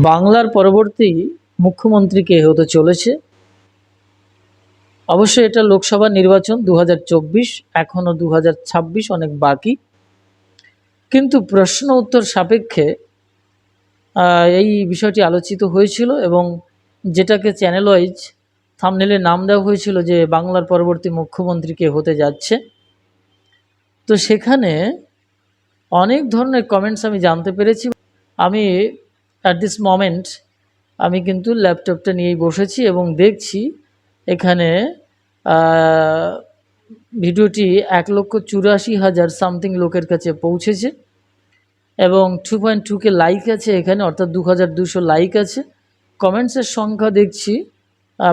বাংলার পরবর্তী মুখ্যমন্ত্রী কে হতে চলেছে। অবশ্য এটা লোকসভা নির্বাচন দু হাজার চব্বিশ এখনও দু হাজার ছাব্বিশ অনেক বাকি। কিন্তু প্রশ্ন উত্তর সাপেক্ষে এই বিষয়টি আলোচিত হয়েছিল এবং যেটাকে চ্যানেল ওয়াইজ থামনেলে নাম দেওয়া হয়েছিল যে বাংলার পরবর্তী মুখ্যমন্ত্রী কে হতে যাচ্ছে। তো সেখানে অনেক ধরনের কমেন্টস আমি জানতে পেরেছি। আমি অ্যাট দিস মোমেন্ট আমি কিন্তু ল্যাপটপটা নিয়েই বসেছি এবং দেখছি এখানে ভিডিওটি এক লক্ষ চুরাশি হাজার সামথিং লোকের কাছে পৌঁছেছে এবং টু পয়েন্ট টুকে লাইক আছে এখানে, অর্থাৎ দু হাজার দুশো লাইক আছে। কমেন্টসের সংখ্যা দেখছি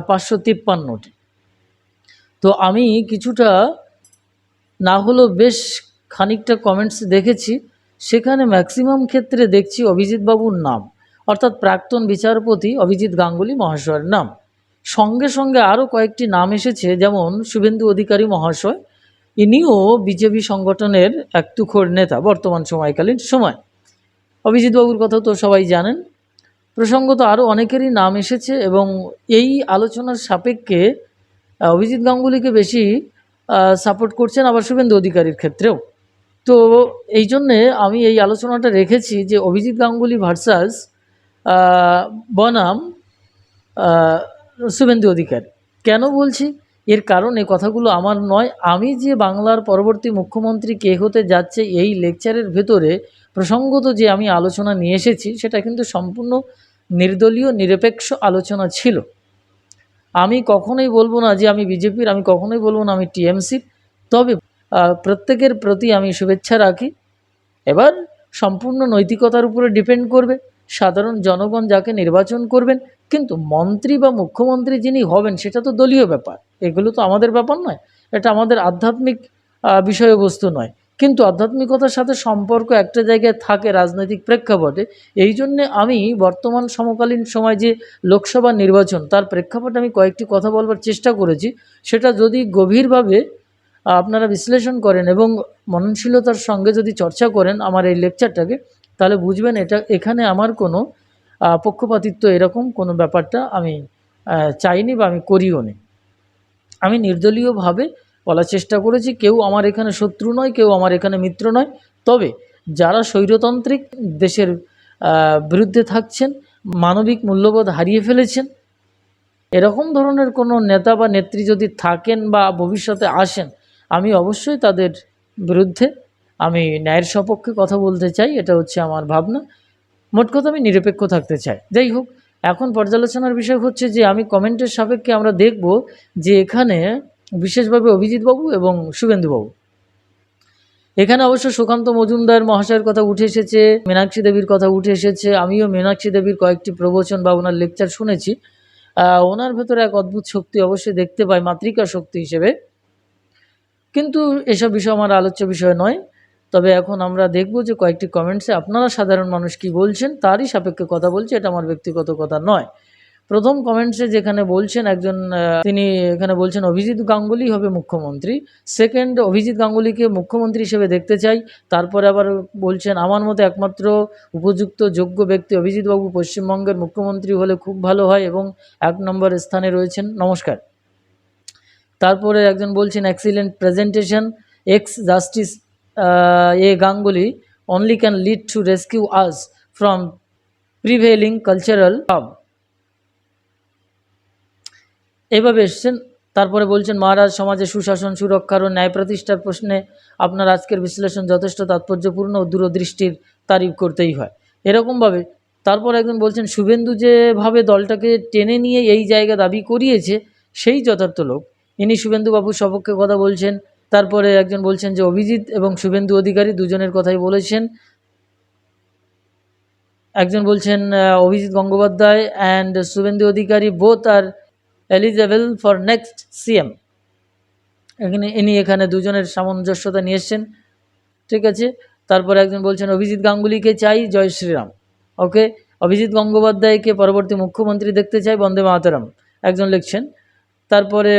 পাঁচশো তিপ্পান্নটি। তো আমি কিছুটা না হলেও বেশ খানিকটা কমেন্টস দেখেছি। সেখানে ম্যাক্সিমাম ক্ষেত্রে দেখছি অভিজিৎ বাবুর নাম। অর্থাৎ প্রাক্তন বিচারপতি অভিজিৎ গাঙ্গুলি মহাশয়ের নাম। সঙ্গে সঙ্গে আরও কয়েকটি নাম এসেছে, যেমন শুভেন্দু অধিকারী মহাশয়, ইনিও বিজেপি সংগঠনের এক তুখোর নেতা বর্তমান সময়কালীন সময়। অভিজিৎ বাবুর কথা তো সবাই জানেন। প্রসঙ্গত আরও অনেকেরই নাম এসেছে এবং এই আলোচনার সাপেক্ষে অভিজিৎ গাঙ্গুলিকে বেশি সাপোর্ট করছেন আবার শুভেন্দু অধিকারীর ক্ষেত্রেও। তো এই জন্যে আমি এই আলোচনাটা রেখেছি যে অভিজিৎ গাঙ্গুলি ভার্সাস বনাম শুভেন্দু অধিকারী। কেন বলছি? এর কারণ এই কথাগুলো আমার নয়। আমি যে বাংলার পরবর্তী মুখ্যমন্ত্রী কে হতে যাচ্ছে এই লেকচারের ভেতরে প্রসঙ্গত যে আমি আলোচনা নিয়ে এসেছি, সেটা কিন্তু সম্পূর্ণ নির্দলীয়, নিরপেক্ষ আলোচনা ছিল। আমি কখনোই বলব না যে আমি বিজেপির, আমি কখনোই বলব না আমি টিএমসির। তবে প্রত্যেকের প্রতি আমি শুভেচ্ছা রাখি। এবার সম্পূর্ণ নৈতিকতার উপরে ডিপেন্ড করবে। সাধারণ জনগণ যাকে নির্বাচন করবেন, কিন্তু মন্ত্রী বা মুখ্যমন্ত্রী যিনি হবেন, সেটা তো দলীয় ব্যাপার। এগুলো তো আমাদের ব্যাপার নয়। এটা আমাদের আধ্যাত্মিক বিষয়বস্তু নয়। কিন্তু আধ্যাত্মিকতার সাথে সম্পর্ক একটা জায়গায় থাকে রাজনৈতিক প্রেক্ষাপটে। এই জন্যে আমি বর্তমান সমকালীন সময় যে লোকসভা নির্বাচন, তার প্রেক্ষাপটে আমি কয়েকটি কথা বলবার চেষ্টা করেছি। সেটা যদি গভীরভাবে আপনারা বিশ্লেষণ করেন এবং মননশীলতার সঙ্গে যদি চর্চা করেন আমার এই লেকচারটাকে তাহলে বুঝবেন এটা, এখানে আমার কোনো পক্ষপাতিত্ব এরকম কোনো ব্যাপারটা আমি চাইনি বা আমি করিও নি। আমি নির্দলীয়ভাবে বলার চেষ্টা করেছি, কেউ আমার এখানে শত্রু নয়, কেউ আমার এখানে মিত্র নয়। তবে যারা স্বৈরতান্ত্রিক দেশের বিরুদ্ধে থাকছেন, মানবিক মূল্যবোধ হারিয়ে ফেলেছেন, এরকম ধরনের কোনো নেতা বা নেত্রী যদি থাকেন বা ভবিষ্যতে আসেন, আমি অবশ্যই তাদের বিরুদ্ধে আমি ন্যায়ের সপক্ষে কথা বলতে চাই, এটা হচ্ছে আমার ভাবনা। মোট কথা আমি নিরপেক্ষ থাকতে চাই। যাই হোক, এখন পর্যালোচনার বিষয় হচ্ছে যে, আমি কমেন্টের সাপেক্ষে আমরা দেখব যে, এখানে বিশেষভাবে অভিজিৎবাবু এবং শুভেন্দুবাবু। এখানে অবশ্য সুকান্ত মজুমদার মহাশয়ের কথা উঠে এসেছে, মীনাক্ষী দেবীর কথা উঠে এসেছে, আমিও মীনাক্ষী দেবীর কয়েকটি প্রবচন বা ওনার লেকচার শুনেছি। ওনার ভেতরে এক অদ্ভুত শক্তি অবশ্যই দেখতে পাই মাতৃকা শক্তি হিসেবে। কিন্তু এসব বিষয় আমার আলোচ্য বিষয় নয়। তবে এখন আমরা দেখব যে কয়েকটি কমেন্টসে আপনারা সাধারণ মানুষ কি বলছেন, তারই সাপেক্ষে কথা বলছে, এটা আমার ব্যক্তিগত কথা নয়। প্রথম কমেন্টসে যেখানে বলছেন একজন তিনি এখানে বলছেন, অভিজিৎ গাঙ্গুলি হবে মুখ্যমন্ত্রী। সেকেন্ড অভিজিৎ গাঙ্গুলিকে মুখ্যমন্ত্রী হিসেবে দেখতে চাই। তারপরে আবার বলছেন, আমার মতে একমাত্র উপযুক্ত যোগ্য ব্যক্তি অভিজিৎবাবু পশ্চিমবঙ্গের মুখ্যমন্ত্রী হলে খুব ভালো হয় এবং এক নম্বর স্থানে রয়েছেন। নমস্কার। তারপরে একজন বলছেন excellent presentation ex justice A Ganguly only can lead to rescue us from prevailing cultural hub এইভাবে এসছেন। তারপরে বলছেন, মহারাজ, সমাজে সুশাসন, সুরক্ষার ও ন্যায় প্রতিষ্ঠার প্রশ্নে আপনার আজকের বিশ্লেষণ যথেষ্ট তাৎপর্যপূর্ণ ও দূরদৃষ্টির তারিফ করতেই হয়। এরকমভাবে তারপর একজন বলছেন, শুভেন্দু যেভাবে দলটাকে টেনে নিয়ে এই জায়গা দাবি করিয়েছে, সেই যথার্থ লোক। ইনি শুভেন্দুবাবুর সপক্ষে কথা বলছেন তারপরে একজন বলছেন যে অভিজিৎ এবং শুভেন্দু অধিকারী দুজনের কথাই বলেছেন। একজন বলছেন Abhijit Gangopadhyay and Suvendu Adhikari both are eligible for next CM এখানে ইনি এখানে দুজনের সামঞ্জস্যতা নিয়ে এসছেন। ঠিক আছে? তারপরে একজন বলছেন, অভিজিৎ গাঙ্গুলিকে চাই, জয় শ্রীরাম। ওকে অভিজিৎ গঙ্গোপাধ্যায়কে পরবর্তী মুখ্যমন্ত্রী দেখতে চাই, বন্দে মাতরম। একজন লিখছেন তারপরে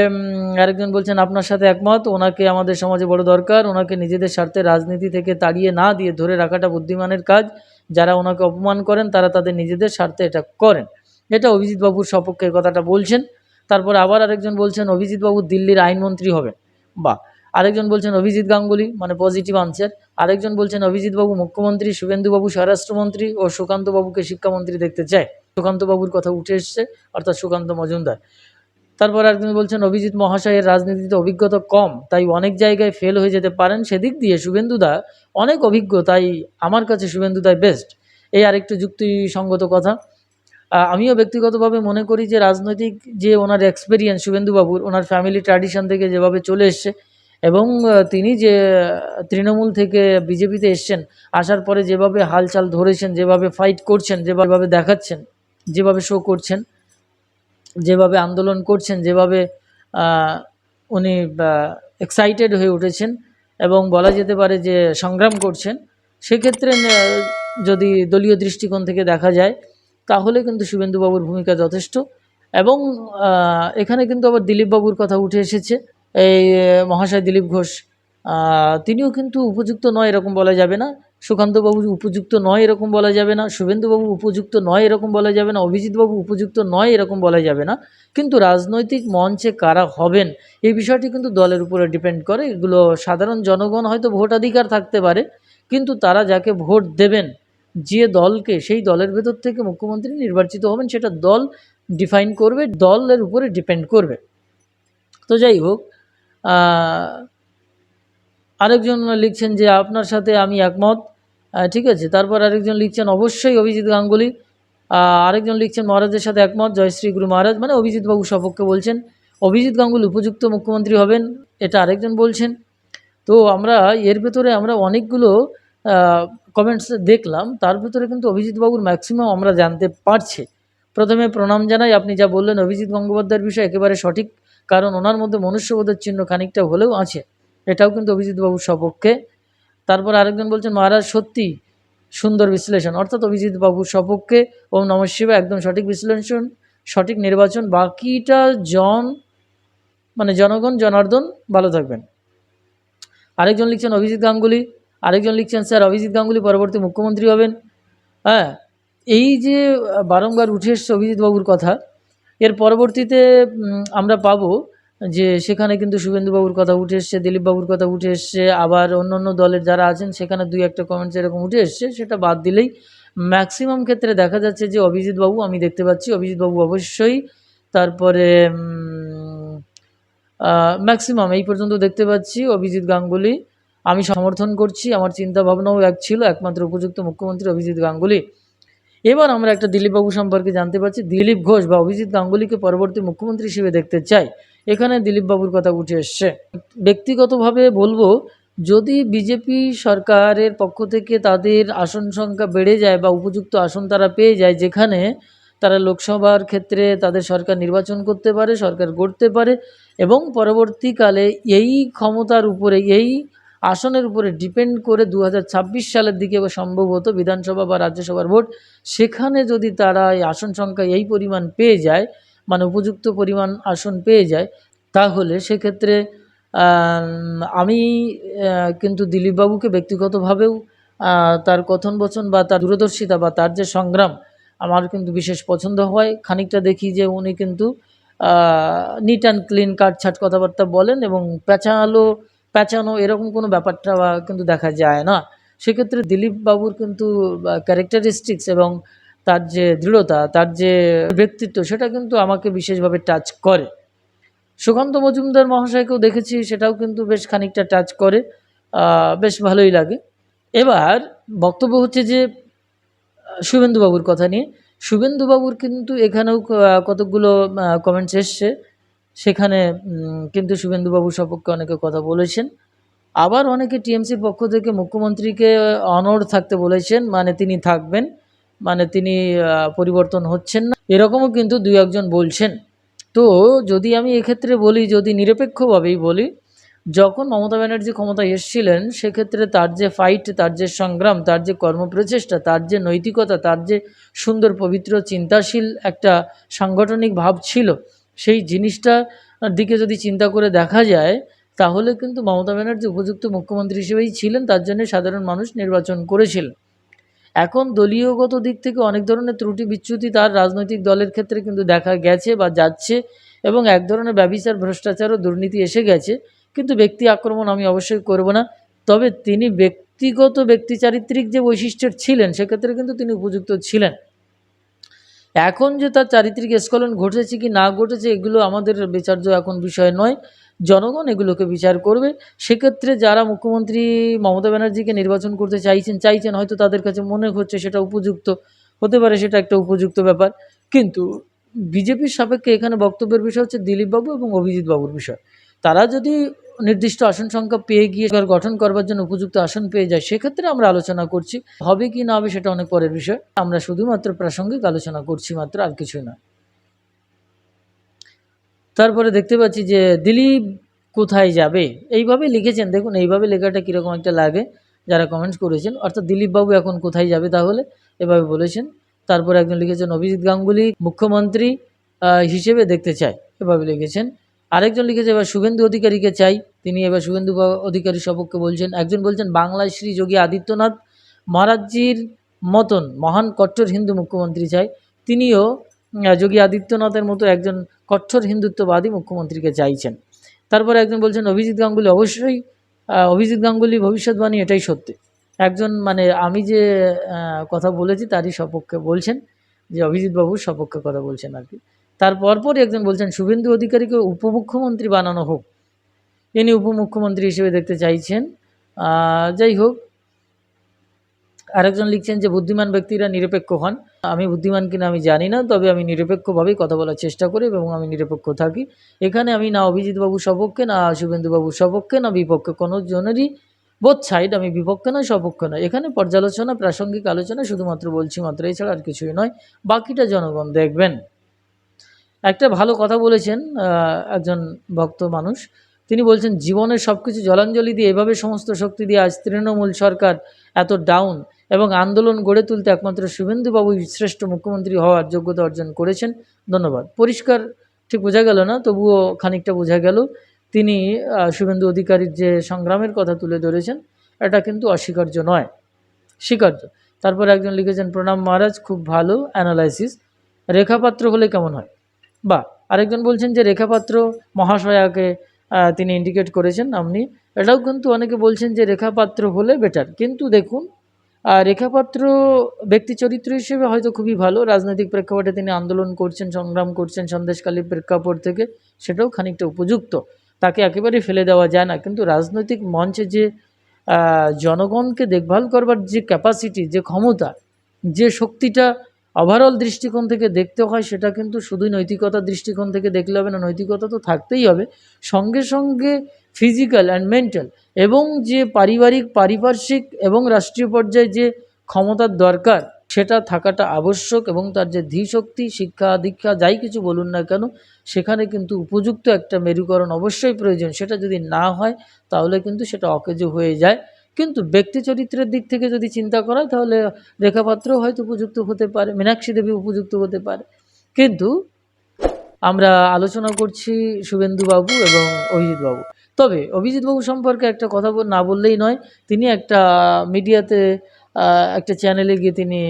আরেকজন বলছেন, আপনার সাথে একমত, ওনাকে আমাদের সমাজে বড় দরকার, ওনাকে নিজেদের স্বার্থে রাজনীতি থেকে তাড়িয়ে না দিয়ে ধরে রাখাটা বুদ্ধিমানের কাজ। যারা ওনাকে অপমান করেন, তারা তাদের নিজেদের স্বার্থে এটা করেন। এটা অভিজিৎ বাবুর সপক্ষে কথাটা বলছেন। তারপর আবার আরেকজন বলছেন, অভিজিৎ বাবু দিল্লির আইনমন্ত্রী হবেন। বা আরেকজন বলছেন, অভিজিৎ গাঙ্গুলি মানে পজিটিভ আনসার আরেকজন বলছেন, অভিজিৎ বাবু মুখ্যমন্ত্রী শুভেন্দুবাবু স্বরাষ্ট্রমন্ত্রী ও সুকান্তবাবুকে শিক্ষামন্ত্রী দেখতে চায়। সুকান্ত বাবুর কথা উঠে এসছে, অর্থাৎ সুকান্ত মজুমদার। তারপর একজন বলছেন, অভিজিৎ মহাশয়ের রাজনীতিতে অভিজ্ঞতা কম, তাই অনেক জায়গায় ফেল হয়ে যেতে পারেন। সেদিক দিয়ে শুভেন্দুদা অনেক অভিজ্ঞ, তাই আমার কাছে শুভেন্দুদাই বেস্ট এই আরেকটু যুক্তিসঙ্গত কথা। আমিও ব্যক্তিগতভাবে মনে করি যে রাজনৈতিক যে ওনার এক্সপিরিয়েন্স শুভেন্দুবাবুর ওনার ফ্যামিলি ট্র্যাডিশন থেকে যেভাবে চলে এসছে এবং তিনি যে তৃণমূল থেকে বিজেপিতে এসছেন, আসার পরে যেভাবে হালচাল ধরেছেন, যেভাবে ফাইট করছেন, যেভাবে দেখাচ্ছেন, যেভাবে শো করছেন যেভাবে আন্দোলন করছেন, যেভাবে উনি এক্সাইটেড হয়ে উঠেছেন এবং বলা যেতে পারে যে সংগ্রাম করছেন, সেক্ষেত্রে যদি দলীয় দৃষ্টিকোণ থেকে দেখা যায়, তাহলে কিন্তু শুভেন্দুবাবুর ভূমিকা যথেষ্ট এবং এখানে কিন্তু আবার দিলীপবাবুর কথা উঠে এসেছে, এই মহাশয় দিলীপ ঘোষ তিনিও কিন্তু উপযুক্ত নয়, এরকম বলা যাবে না। সুকান্তবাবু উপযুক্ত নয় এরকম বলা যাবে না, শুভেন্দুবাবু উপযুক্ত নয় এরকম বলা যাবে না, অভিজিৎবাবু উপযুক্ত নয় এরকম বলা যাবে না। কিন্তু রাজনৈতিক মঞ্চে কারা হবেন, এই বিষয়টি কিন্তু দলের উপরে ডিপেন্ড করে। এগুলো সাধারণ জনগণ হয়তো ভোটাধিকার থাকতে পারে, কিন্তু তারা যাকে ভোট দেবেন, যে দলকে, সেই দলের ভেতর থেকে মুখ্যমন্ত্রী নির্বাচিত হবেন, সেটা দল ডিফাইন করবে, দলের উপরে ডিপেন্ড করবে। তো যাই হোক আরেকজন লিখছেন যে আপনার সাথে আমি একমত। ঠিক আছে, তারপর আরেকজন লিখছেন, অবশ্যই অভিজিৎ গাঙ্গুলি। আরেকজন লিখছেন, মহারাজের সাথে একমত। জয়শ্রী গুরু মহারাজ মানে অভিজিৎবাবু সপক্ষে বলছেন, অভিজিৎ গাঙ্গুলি উপযুক্ত মুখ্যমন্ত্রী হবেন। এটা আরেকজন বলছেন। তো আমরা এর ভেতরে আমরা অনেকগুলো কমেন্টস দেখলাম। তার ভেতরে কিন্তু অভিজিৎ বাবুর ম্যাক্সিমাম আমরা জানতে পারছি। প্রথমে প্রণাম জানাই, আপনি যা বললেন, অভিজিৎ গঙ্গোপাধ্যায়ের বিষয় একেবারে সঠিক। কারণ ওনার মধ্যে মনুষ্যবোধের চিহ্ন খানিকটা হলেও আছে। এটাও কিন্তু অভিজিৎ বাবুর সপক্ষে। তারপর আরেকজন বলছেন, মহারাজ, সত্যি সুন্দর বিশ্লেষণ। অর্থাৎ অভিজিৎ বাবুর সপক্ষে ওম নম শিবায় একদম সঠিক বিশ্লেষণ, সঠিক নির্বাচন। বাকিটা জন মানে জনগণ, জনার্দন, ভালো থাকবেন। আরেকজন লিখছেন, অভিজিৎ গাঙ্গুলি। আরেকজন লিখছেন, স্যার, অভিজিৎ গাঙ্গুলি পরবর্তী মুখ্যমন্ত্রী হবেন। হ্যাঁ এই যে বারংবার উঠে এসছে অভিজিৎ বাবুর কথা, এর পরবর্তীতে আমরা পাবো যে সেখানে কিন্তু শুভেন্দুবাবুর কথা উঠে এসছে, দিলীপবাবুর কথা উঠে এসছে, আবার অন্য অন্য দলের যারা আছেন সেখানে দুই একটা কমেন্টস এরকম উঠে এসছে, সেটা বাদ দিলেই ম্যাক্সিমাম ক্ষেত্রে দেখা যাচ্ছে যে অভিজিৎ বাবু আমি দেখতে পাচ্ছি অভিজিৎ বাবু অবশ্যই তারপরে ম্যাক্সিমাম এই পর্যন্ত দেখতে পাচ্ছি অভিজিৎ গাঙ্গুলি। আমি সমর্থন করছি, আমার চিন্তা ভাবনাও এক ছিল, একমাত্র উপযুক্ত মুখ্যমন্ত্রী অভিজিৎ গাঙ্গুলি। এবার আমরা একটা দিলীপবাবু সম্পর্কে জানতে পারছি, দিলীপ ঘোষ বা অভিজিৎ গাঙ্গুলিকে পরবর্তী মুখ্যমন্ত্রী হিসেবে দেখতে চাই। এখানে দিলীপবাবুর কথা উঠে এসছে। ব্যক্তিগতভাবে বলব, যদি বিজেপি সরকারের পক্ষ থেকে তাদের আসন সংখ্যা বেড়ে যায় বা উপযুক্ত আসন তারা পেয়ে যায়, যেখানে তারা লোকসভার ক্ষেত্রে তাদের সরকার নির্বাচন করতে পারে, সরকার গড়তে পারে এবং পরবর্তীকালে এই ক্ষমতার উপরে, এই আসনের উপরে ডিপেন্ড করে দু হাজার ছাব্বিশ সালের দিকে সম্ভবত বিধানসভা বা রাজ্যসভার ভোট, সেখানে যদি তারা এই আসন সংখ্যা এই পরিমাণ পেয়ে যায় মানে উপযুক্ত পরিমাণ আসন পেয়ে যায়, তাহলে সেক্ষেত্রে আমি কিন্তু দিলীপবাবুকে ব্যক্তিগতভাবেও তার কথন বচন বা তার দূরদর্শিতা বা তার যে সংগ্রাম, আমার কিন্তু বিশেষ পছন্দ হয়। খানিকটা দেখি যে উনি কিন্তু নিট অ্যান্ড ক্লিন কাটছাট কথাবার্তা বলেন এবং প্যাঁচালো, প্যাঁচানো এরকম কোনো ব্যাপারটা কিন্তু দেখা যায় না। সেক্ষেত্রে দিলীপবাবুর কিন্তু ক্যারেক্টারিস্টিক্স এবং তার যে দৃঢ়তা, তার যে ব্যক্তিত্ব, সেটা কিন্তু আমাকে বিশেষভাবে টাচ করে। সুকান্ত মজুমদার মহাশয়কেও দেখেছি, সেটাও কিন্তু বেশ খানিকটা টাচ করে। বেশ ভালোই লাগে। এবার বক্তব্য হচ্ছে যে, শুভেন্দুবাবুর কথা নিয়ে। শুভেন্দুবাবুর কিন্তু এখানেও কতকগুলো কমেন্টস এসছে। সেখানে কিন্তু শুভেন্দুবাবুর সপক্ষে অনেকে কথা বলেছেন। আবার অনেকে টিএমসির পক্ষ থেকে মুখ্যমন্ত্রীকে অনড় থাকতে বলেছেন মানে তিনি থাকবেন। মানে তিনি পরিবর্তন হচ্ছেন না। এরকমও কিন্তু দুই একজন বলছেন। তো যদি আমি এক্ষেত্রে বলি, যদি নিরপেক্ষভাবেই বলি, যখন মমতা ব্যানার্জি ক্ষমতায় এসেছিলেন, সেক্ষেত্রে তার যে ফাইট তার যে সংগ্রাম, তার যে কর্মপ্রচেষ্টা, তার যে নৈতিকতা, তার যে সুন্দর, পবিত্র, চিন্তাশীল একটা সাংগঠনিক ভাব ছিল, সেই জিনিসটা দিকে যদি চিন্তা করে দেখা যায়, তাহলে কিন্তু মমতা ব্যানার্জি উপযুক্ত মুখ্যমন্ত্রী হিসেবেই ছিলেন। তার জন্য সাধারণ মানুষ নির্বাচন করেছিলেন এখন দলীয়গত দিক থেকে অনেক ধরনের ত্রুটি বিচ্যুতি তার রাজনৈতিক দলের ক্ষেত্রে কিন্তু দেখা গেছে বা যাচ্ছে এবং এক ধরনের ব্যবিচার, ভ্রষ্টাচার ও দুর্নীতি এসে গেছে। কিন্তু ব্যক্তি আক্রমণ আমি অবশ্যই করব না। তবে তিনি ব্যক্তিগত ব্যক্তি চারিত্রিক যে বৈশিষ্ট্যের ছিলেন, সেক্ষেত্রে কিন্তু তিনি উপযুক্ত ছিলেন। এখন যে তার চারিত্রিক স্খলন ঘটেছে কি না ঘটেছে, এগুলো আমাদের বিচার্য এখন বিষয় নয়। জনগণ এগুলোকে বিচার করবে। সেক্ষেত্রে যারা মুখ্যমন্ত্রী মমতা ব্যানার্জিকে নির্বাচন করতে চাইছেন চাইছেন, হয়তো তাদের কাছে মনে হচ্ছে সেটা উপযুক্ত। হতে পারে সেটা একটা উপযুক্ত ব্যাপার। কিন্তু বিজেপির সাপেক্ষে এখানে বক্তব্যের বিষয় হচ্ছে দিলীপবাবু এবং অভিজিৎ বাবুর বিষয়। তারা যদি নির্দিষ্ট আসন সংখ্যা পেয়ে গিয়ে গঠন করবার জন্য উপযুক্ত আসন পেয়ে যায়, সেক্ষেত্রে আমরা আলোচনা করছি। হবে কি না হবে সেটা অনেক পরের বিষয়। আমরা শুধুমাত্র প্রাসঙ্গিক আলোচনা করছি মাত্র, আর কিছুই না। তারপরে দেখতে পাচ্ছি যে দিলীপ কোথায় যাবে? এইভাবে লিখেছেন। দেখুন, এইভাবে লেখাটা কীরকম একটা লাগে যারা কমেন্টস করেছেন। অর্থাৎ দিলীপবাবু এখন কোথায় যাবে তাহলে? এভাবে বলেছেন। তারপর একজন লিখেছেন, অভিজিৎ গাঙ্গুলি মুখ্যমন্ত্রী হিসেবে দেখতে চায়। এভাবে লিখেছেন। আরেকজন লিখেছে, এবার শুভেন্দু অধিকারীকে চাই। তিনি এবার শুভেন্দু অধিকারী সপক্ষে বলছেন, একজন বলছেন, বাংলায় শ্রী যোগী আদিত্যনাথ মহারাজ্যির মতন মহান কট্টর হিন্দু মুখ্যমন্ত্রী চাই। তিনিও যোগী আদিত্যনাথের মতো একজন কট্টর হিন্দুত্ববাদী মুখ্যমন্ত্রীকে চাইছেন। তারপরে একজন বলছেন, অভিজিৎ গাঙ্গুলি অবশ্যই অভিজিৎ গাঙ্গুলি ভবিষ্যৎবাণী, এটাই সত্যি। একজন মানে আমি যে কথা বলেছি তারই সপক্ষে বলছেন, যে অভিজিৎ বাবুর সপক্ষে কথা বলছেন আর কি। তার পরপরই একজন বলছেন, শুভেন্দু অধিকারীকে উপমুখ্যমন্ত্রী বানানো হোক। ইনি উপমুখ্যমন্ত্রী হিসেবে দেখতে চাইছেন। যাই হোক আরেকজন লিখছেন যে, বুদ্ধিমান ব্যক্তিরা নিরপেক্ষ হন। আমি বুদ্ধিমান কিনা আমি জানি না, তবে আমি নিরপেক্ষভাবেই কথা বলার চেষ্টা করি এবং আমি নিরপেক্ষ থাকি। এখানে আমি না অভিজিৎ বাবু সপক্ষে, না শুভেন্দু বাবু সপক্ষে, না বিপক্ষে, কোনো জনেরই বোধ সাইড আমি বিপক্ষে নয় সপক্ষে নয় এখানে পর্যালোচনা, প্রাসঙ্গিক আলোচনা শুধুমাত্র বলছি মাত্র, এছাড়া আর কিছুই নয়। বাকিটা জনগণ দেখবেন। একটা ভালো কথা বলেছেন একজন ভক্ত মানুষ। তিনি বলছেন, জীবনের সব কিছু জলাঞ্জলি দিয়ে এভাবে সমস্ত শক্তি দিয়ে আজ তৃণমূল সরকার এত ডাউন এবং আন্দোলন গড়ে তুলতে একমাত্র শুভেন্দুবাবুই শ্রেষ্ঠ মুখ্যমন্ত্রী হওয়ার যোগ্যতা অর্জন করেছেন। ধন্যবাদ। পরিষ্কার ঠিক বোঝা গেল না, তবুও খানিকটা বোঝা গেল। তিনি শুভেন্দু অধিকারীর যে সংগ্রামের কথা তুলে ধরেছেন, এটা কিন্তু অস্বীকার্য নয়। স্বীকার্য। তারপর একজন লিখেছেন, প্রণাম মহারাজ, খুব ভালো অ্যানালাইসিস রেখাপাত্র হলে কেমন হয়? বা, আরেকজন বলছেন যে, রেখাপাত্র মহাশয়াকে তিনি ইন্ডিকেট করেছেন আপনি। এটাও কিন্তু অনেকে বলছেন যে, রেখাপাত্র হলে বেটার কিন্তু দেখুন আহ, রেখাপাত্র ব্যক্তি চরিত্র হিসেবে হয়তো খুবই ভালো। রাজনৈতিক প্রেক্ষাপটে তিনি আন্দোলন করছেন সংগ্রাম করছেন সন্দেশকালী প্রেক্ষাপট থেকে সেটাও খানিকটা উপযুক্ত। তাকে একেবারে ফেলে দেওয়া যায় না। কিন্তু রাজনৈতিক মঞ্চে যে জনগণকে দেখভাল করবার যে ক্যাপাসিটি যে ক্ষমতা যে শক্তিটা ওভারঅল দৃষ্টিকোণ থেকে দেখতে হয় সেটা কিন্তু শুধুই নৈতিকতার দৃষ্টিকোণ থেকে দেখলে হবে না নৈতিকতা তো থাকতেই হবে। সঙ্গে সঙ্গে ফিজিক্যাল অ্যান্ড মেন্টাল এবং যে পারিবারিক, পারিপার্শ্বিক এবং রাষ্ট্রীয় পর্যায়ে যে ক্ষমতার দরকার, সেটা থাকাটা আবশ্যক এবং তার যে ধীশক্তি, শিক্ষা, দীক্ষা, যাই কিছু বলুন না কেন, সেখানে কিন্তু উপযুক্ত একটা মেরুকরণ অবশ্যই প্রয়োজন। সেটা যদি না হয়, তাহলে কিন্তু সেটা অকেজো হয়ে যায়। কিন্তু ব্যক্তি চরিত্রের দিক থেকে যদি চিন্তা করা তাহলে রেখাপাত্রও হয়তো উপযুক্ত হতে পারে, মীনাক্ষী দেবী উপযুক্ত হতে পারে। কিন্তু আমরা আলোচনা করছি শুভেন্দুবাবু এবং অভিজিৎবাবু। তবে অভিজিৎবাবু সম্পর্কে একটা কথা না বললেই নয়, তিনি একটা মিডিয়াতে একটা চ্যানেলে গিয়ে তিনি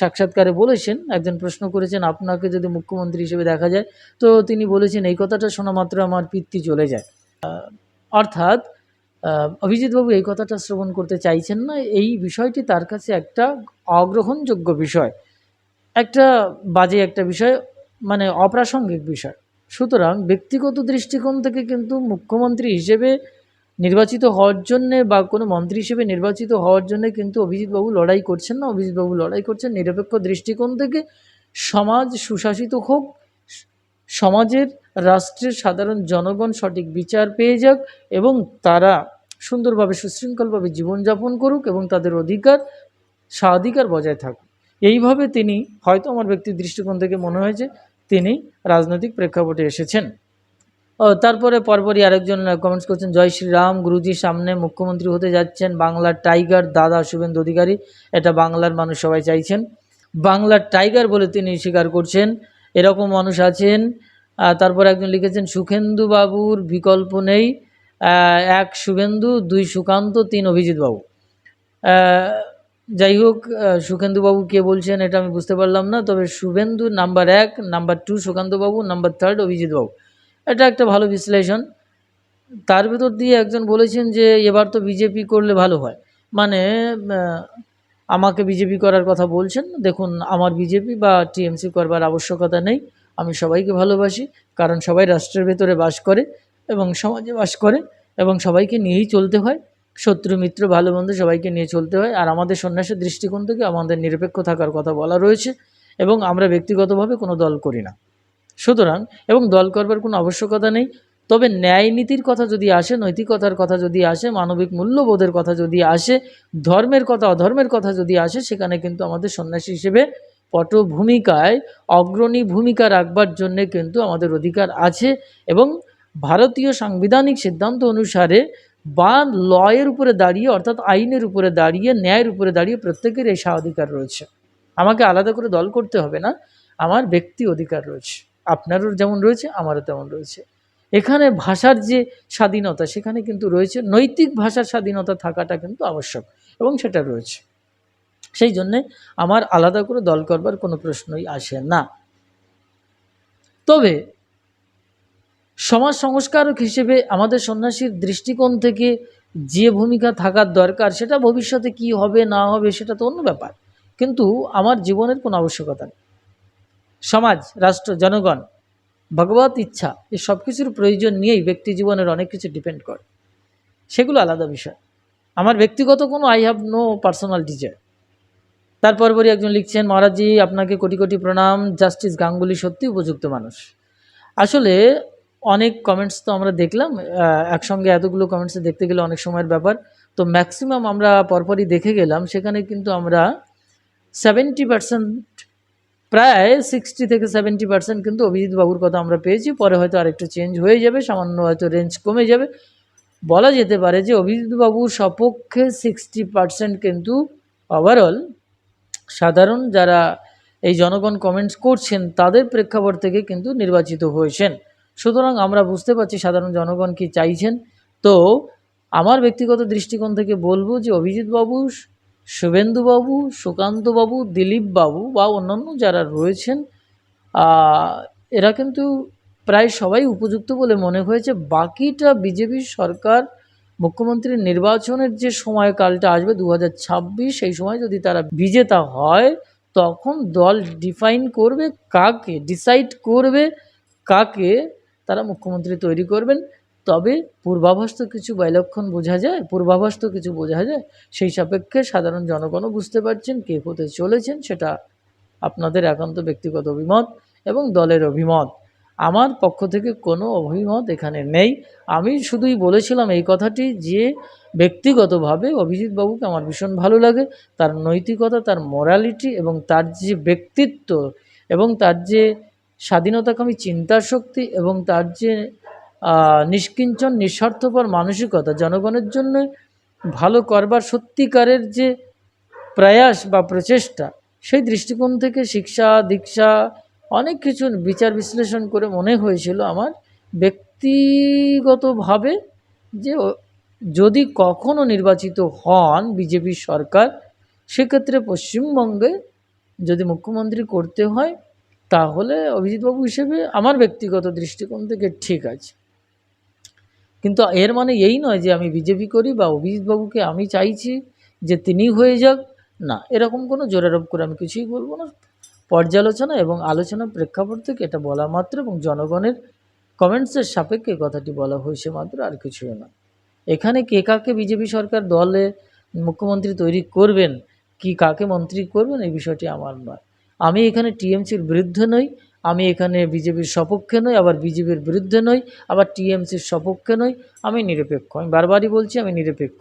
সাক্ষাৎকারে বলেছেন, একজন প্রশ্ন করেছেন, আপনাকে যদি মুখ্যমন্ত্রী হিসেবে দেখা যায়? তো তিনি বলেছেন, এই কথাটা শোনা মাত্র আমার পিত্তি চলে যায়। অর্থাৎ অভিজিৎবাবু এই কথাটা শ্রবণ করতে চাইছেন না, এই বিষয়টি তার কাছে একটা অগ্রহণযোগ্য বিষয়। একটা বাজে একটা বিষয় মানে অপ্রাসঙ্গিক বিষয়। সুতরাং ব্যক্তিগত দৃষ্টিকোণ থেকে কিন্তু মুখ্যমন্ত্রী হিসেবে নির্বাচিত হওয়ার জন্যে বা কোনো মন্ত্রী হিসেবে নির্বাচিত হওয়ার জন্যে কিন্তু অভিজিৎবাবু লড়াই করছেন না। অভিজিৎবাবু লড়াই করছেন নিরপেক্ষ দৃষ্টিকোণ থেকে। সমাজ সুশাসিত হোক, সমাজের রাষ্ট্রের সাধারণ জনগণ সঠিক বিচার পেয়ে যাক এবং তারা সুন্দরভাবে, সুশৃঙ্খলভাবে জীবনযাপন করুক এবং তাদের অধিকার, স্বাধিকার বজায় থাকুক। এইভাবে তিনি, হয়তো আমার ব্যক্তির দৃষ্টিকোণ থেকে মনে হয়েছে তিনি রাজনৈতিক প্রেক্ষাপটে এসেছেন। ও তারপরে পরপরই আরেকজন কমেন্টস করছেন জয় শ্রীরাম গুরুজির সামনে মুখ্যমন্ত্রী হতে যাচ্ছেন বাংলার টাইগার দাদা শুভেন্দু অধিকারী এটা বাংলার মানুষ সবাই চাইছেন। বাংলার টাইগার বলে তিনি স্বীকার করছেন এরকম মানুষ আছেন। তারপর একজন লিখেছেন সুখেন্দু বাবুর বিকল্প নেই এক শুভেন্দু দুই সুকান্ত তিন অভিজিৎ বাবু আহ, যাই হোক সুখেন্দুবাবু কে বলছেন এটা আমি বুঝতে পারলাম না, তবে শুভেন্দু নাম্বার এক, নাম্বার টু সুকান্তবাবু নাম্বার থার্ড অভিজিৎবাবু। এটা একটা ভালো বিশ্লেষণ। তার ভেতর দিয়ে একজন বলেছেন যে, এবার তো বিজেপি করলে ভালো হয়। মানে আমাকে বিজেপি করার কথা বলছেন। দেখুন, আমার বিজেপি বা টিএমসি করবার আবশ্যকতা নেই। আমি সবাইকে ভালোবাসি, কারণ সবাই রাষ্ট্রের ভেতরে বাস করে এবং সমাজে বাস করে এবং সবাইকে নিয়েই চলতে হয়। শত্রু, মিত্র, ভালো বন্ধু সবাইকে নিয়ে চলতে হয়। আর আমাদের সন্ন্যাসের দৃষ্টিকোণ থেকে আমাদের নিরপেক্ষ থাকার কথা বলা রয়েছে এবং আমরা ব্যক্তিগতভাবে কোনো দল করি না। সুতরাং, এবং দল করবার কোনো আবশ্যকতা নেই। তবে ন্যায় নীতির কথা যদি আসে, নৈতিকতার কথা যদি আসে, মানবিক মূল্যবোধের কথা যদি আসে, ধর্মের কথা, অধর্মের কথা যদি আসে, সেখানে কিন্তু আমাদের সন্ন্যাসী হিসেবে পটভূমিকায় অগ্রণী ভূমিকা রাখবার জন্যে কিন্তু আমাদের অধিকার আছে এবং ভারতীয় সাংবিধানিক সিদ্ধান্ত অনুসারে বা লয়ের উপরে দাঁড়িয়ে, অর্থাৎ আইনের উপরে দাঁড়িয়ে, ন্যায়ের উপরে দাঁড়িয়ে প্রত্যেকের এই স্বাধিকার রয়েছে। আমাকে আলাদা করে দল করতে হবে না, আমার ব্যক্তি অধিকার রয়েছে। আপনারও যেমন রয়েছে, আমারও তেমন রয়েছে। এখানে ভাষার যে স্বাধীনতা, সেখানে কিন্তু রয়েছে, নৈতিক ভাষার স্বাধীনতা থাকাটা কিন্তু আবশ্যক, এবং সেটা রয়েছে। সেই জন্যে আমার আলাদা করে দল করবার কোনো প্রশ্নই আসে না। তবে সমাজ সংস্কারক হিসেবে আমাদের সন্ন্যাসীর দৃষ্টিকোণ থেকে যে ভূমিকা থাকার দরকার, সেটা ভবিষ্যতে কি হবে, না হবে, সেটা তো অন্য ব্যাপার। কিন্তু আমার জীবনের কোনো আবশ্যকতা নেই। সমাজ, রাষ্ট্র, জনগণ, ভগবত ইচ্ছা, এই সব কিছুর প্রয়োজন নিয়েই ব্যক্তি জীবনের অনেক কিছু ডিপেন্ড করে। সেগুলো আলাদা বিষয়। আমার ব্যক্তিগত কোনো I have no personal desire তারপর পরই একজন লিখছেন মহারাজজি আপনাকে কোটি কোটি প্রণাম। জাস্টিস গাঙ্গুলি সত্যি উপযুক্ত মানুষ। আসলে অনেক কমেন্টস তো আমরা দেখলাম একসঙ্গে এতগুলো কমেন্টসে দেখতে গেলে অনেক সময়ের ব্যাপার। তো ম্যাক্সিমাম আমরা পরপরই দেখে গেলাম, সেখানে কিন্তু আমরা সেভেন্টি পার্সেন্ট প্রায় সিক্সটি থেকে সেভেন্টি পার্সেন্ট কিন্তু অভিজিৎ বাবুর কথা আমরা পেয়েছি। পরে হয়তো আরেকটু চেঞ্জ হয়ে যাবে, সামান্য হয়তো রেঞ্জ কমে যাবে। বলা যেতে পারে যে অভিজিৎ বাবুর সপক্ষে সিক্সটি পার্সেন্ট কিন্তু ওভারঅল সাধারণ যারা এই জনগণ কমেন্টস করছেন, তাদের প্রেক্ষাপট থেকে কিন্তু নির্বাচিত হয়েছেন। সুতরাং আমরা বুঝতে পারছি সাধারণ জনগণ কি চাইছেন। তো আমার ব্যক্তিগত দৃষ্টিকোণ থেকে বলব যে অভিজিৎ বাবু শুভেন্দুবাবু সুকান্তবাবু দিলীপবাবু বা অন্যান্য যারা রয়েছেন এরা কিন্তু প্রায় সবাই উপযুক্ত বলে মনে হয়েছে। বাকিটা বিজেপি সরকার মুখ্যমন্ত্রীর নির্বাচনের যে সময়কালটা আসবে দু হাজার ছাব্বিশ, সেই সময় যদি তারা বিজেতা হয়, তখন দল ডিফাইন করবে কাকে, ডিসাইড করবে কাকে তারা মুখ্যমন্ত্রী তৈরি করবেন। তবে পূর্বাভাস তো কিছু বৈলক্ষণ বোঝা যায়, পূর্বাভাস তো কিছু বোঝা যায়। সেই সাপেক্ষে সাধারণ জনগণও বুঝতে পারছেন কে হতে চলেছেন, সেটা আপনাদের একান্ত ব্যক্তিগত অভিমত এবং দলের অভিমত। আমার পক্ষ থেকে কোনো অভিমত এখানে নেই। আমি শুধুই বলেছিলাম এই কথাটি যে ব্যক্তিগতভাবে অভিজিৎ বাবুকে আমার ভীষণ ভালো লাগে। তার নৈতিকতা, তার মোরালিটি এবং তার যে ব্যক্তিত্ব এবং তার যে স্বাধীনতাকামী চিন্তাশক্তি এবং তার যে নিষ্কিঞ্চন, নিঃস্বার্থপর মানসিকতা, জনগণের জন্য ভালো করবার সত্যিকারের যে প্রয়াস বা প্রচেষ্টা, সেই দৃষ্টিকোণ থেকে শিক্ষা, দীক্ষা, অনেক কিছু বিচার বিশ্লেষণ করে মনে হয়েছিল আমার ব্যক্তিগতভাবে যে যদি কখনো নির্বাচিত হন বিজেপি সরকার, সেক্ষেত্রে পশ্চিমবঙ্গে যদি মুখ্যমন্ত্রী করতে হয় তাহলে অভিজিৎবাবু হিসেবে আমার ব্যক্তিগত দৃষ্টিকোণ থেকে ঠিক আছে। কিন্তু এর মানে এই নয় যে আমি বিজেপি করি বা অভিজিৎবাবুকে আমি চাইছি যে তিনি হয়ে যাক, না, এরকম কোনো জোরারোপ করে আমি কিছুই বলব না। পর্যালোচনা এবং আলোচনার প্রেক্ষাপট থেকে এটা বলা মাত্র এবং জনগণের কমেন্টসের সাপেক্ষে কথাটি বলা হয়েছে মাত্র, আর কিছুই না এখানে কে কাকে বিজেপি সরকার দলে মুখ্যমন্ত্রী তৈরি করবেন, কি কাকে মন্ত্রী করবেন, এই বিষয়টি আমার নয়। আমি এখানে টিএমসির বিরুদ্ধে নই, আমি এখানে বিজেপির সপক্ষে নই, আবার বিজেপির বিরুদ্ধে নই, আবার টিএমসির সপক্ষে নই, আমি নিরপেক্ষ। আমি বারবারই বলছি আমি নিরপেক্ষ।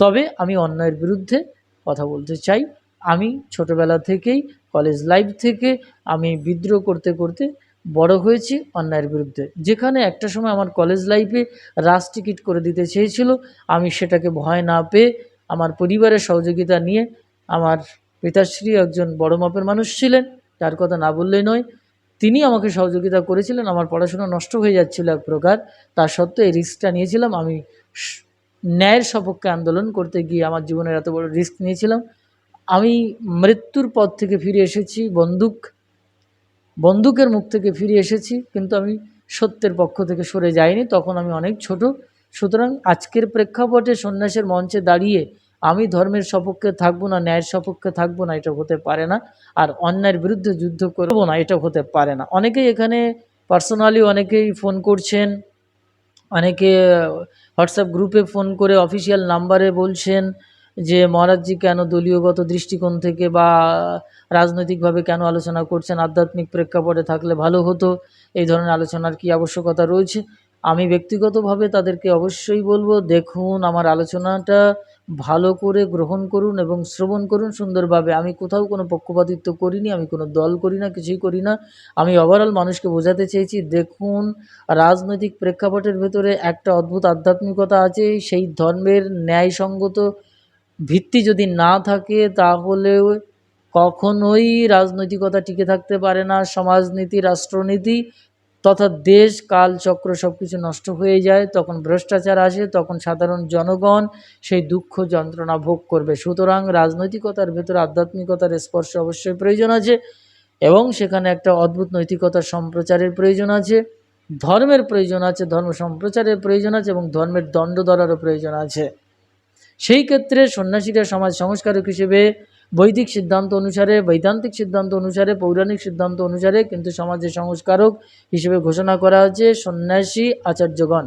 তবে আমি অন্যায়ের বিরুদ্ধে কথা বলতে চাই। আমি ছোটবেলা থেকেই কলেজ লাইফ থেকে আমি বিদ্রোহ করতে করতে বড় হয়েছি অন্যায়ের বিরুদ্ধে। যেখানে একটা সময় আমার কলেজ লাইফে রাস টিকিট করে দিতে চেয়েছিল, আমি সেটাকে ভয় না পেয়ে আমার পরিবারের সহযোগিতা নিয়ে আমার পিতাশ্রী একজন বড় মাপের মানুষ ছিলেন, তার কথা না বললেই নয়। তিনি আমাকে সহযোগিতা করেছিলেন, আমার পড়াশোনা নষ্ট হয়ে যাচ্ছিল এক প্রকার। তা সত্ত্বেও এই রিস্কটা নিয়েছিলাম। আমি ন্যায়ের সপক্ষে আন্দোলন করতে গিয়ে আমার জীবনের এত বড় রিস্ক নিয়েছিলাম। আমি মৃত্যুর পথ থেকে ফিরে এসেছি, বন্দুক, বন্দুকের মুখ থেকে ফিরে এসেছি, কিন্তু আমি সত্যের পক্ষ থেকে সরে যাইনি। তখন আমি অনেক ছোট। সুতরাং আজকের প্রেক্ষাপটে সন্ন্যাসের মঞ্চে দাঁড়িয়ে আমি ধর্মের সপক্ষে থাকব না, ন্যায়ের সপক্ষে থাকব না, এটা হতে পারে না। আর অন্যায়ের বিরুদ্ধে যুদ্ধ করব না, এটা হতে পারে না। অনেকেই এখানে পার্সোনালি অনেকেই ফোন করছেন, অনেকে হোয়াটসঅ্যাপ গ্রুপে ফোন করে অফিসিয়াল নাম্বারে বলছেন যে, মহারাজজি কেন দলীয়গত দৃষ্টিকোণ থেকে বা রাজনৈতিকভাবে কেন আলোচনা করছেন? আধ্যাত্মিক প্রেক্ষাপটে থাকলে ভালো হতো। এই ধরনের আলোচনার কি আবশ্যকতা রয়েছে? আমি ব্যক্তিগতভাবে তাদেরকে অবশ্যই বলব, দেখুন আমার আলোচনাটা ভালো করে গ্রহণ করুন এবং শ্রবণ করুন সুন্দরভাবে। আমি কোথাও কোনো পক্ষপাতিত্ব করিনি, আমি কোনো দল করি না, কিছুই করি না। আমি ওভারঅল মানুষকে বোঝাতে চেয়েছি, দেখুন রাজনৈতিক প্রেক্ষাপটের ভেতরে একটা অদ্ভুত আধ্যাত্মিকতা আছে, সেই ধর্মের ন্যায়সঙ্গত ভিত্তি যদি না থাকে তাহলে কখনোই রাজনৈতিকতা টিকে থাকতে পারে না। সমাজনীতি, রাষ্ট্রনীতি তথা দেশ, কাল, চক্র সব কিছু নষ্ট হয়ে যায়। তখন ভ্রষ্টাচার আসে, তখন সাধারণ জনগণ সেই দুঃখ যন্ত্রণা ভোগ করবে। সুতরাং রাজনৈতিকতার ভেতরে আধ্যাত্মিকতার স্পর্শ অবশ্যই প্রয়োজন আছে এবং সেখানে একটা অদ্ভুত নৈতিকতার সম্প্রচারের প্রয়োজন আছে, ধর্মের প্রয়োজন আছে, ধর্ম সম্প্রচারের প্রয়োজন আছে এবং ধর্মের দণ্ড ধরারও প্রয়োজন আছে। সেই ক্ষেত্রে সন্ন্যাসীরা সমাজ সংস্কারক হিসেবে বৈদিক সিদ্ধান্ত অনুসারে, বৈদান্তিক সিদ্ধান্ত অনুসারে, পৌরাণিক সিদ্ধান্ত অনুসারে কিন্তু সমাজের সংস্কারক হিসেবে ঘোষণা করা হয়েছে সন্ন্যাসী আচার্যগণ।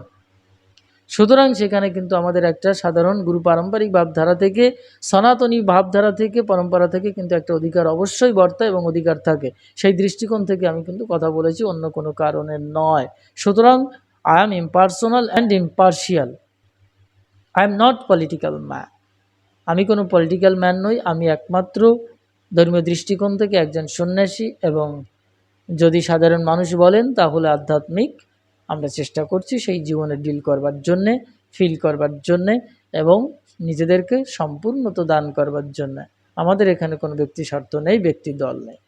সুতরাং সেখানে কিন্তু আমাদের একটা সাধারণ গুরু পারম্পরিক ভাবধারা থেকে, সনাতনী ভাবধারা থেকে, পরম্পরা থেকে কিন্তু একটা অধিকার অবশ্যই বর্তা এবং অধিকার থাকে। সেই দৃষ্টিকোণ থেকে আমি কিন্তু কথা বলেছি, অন্য কোনো কারণে নয়। সুতরাং I am impersonal and impartial I am not political man আমি কোনো পলিটিক্যাল ম্যান নই, আমি একমাত্র ধর্মীয় দৃষ্টিকোণ থেকে একজন সন্ন্যাসী এবং যদি সাধারণ মানুষ বলেন তাহলে আধ্যাত্মিক আমরা চেষ্টা করছি সেই জীবনে ডিল করবার জন্যে ফিল করবার জন্যে এবং নিজেদেরকে সম্পূর্ণত দান করবার জন্যে। আমাদের এখানে কোনো ব্যক্তি স্বার্থ নেই, ব্যক্তি দল নেই।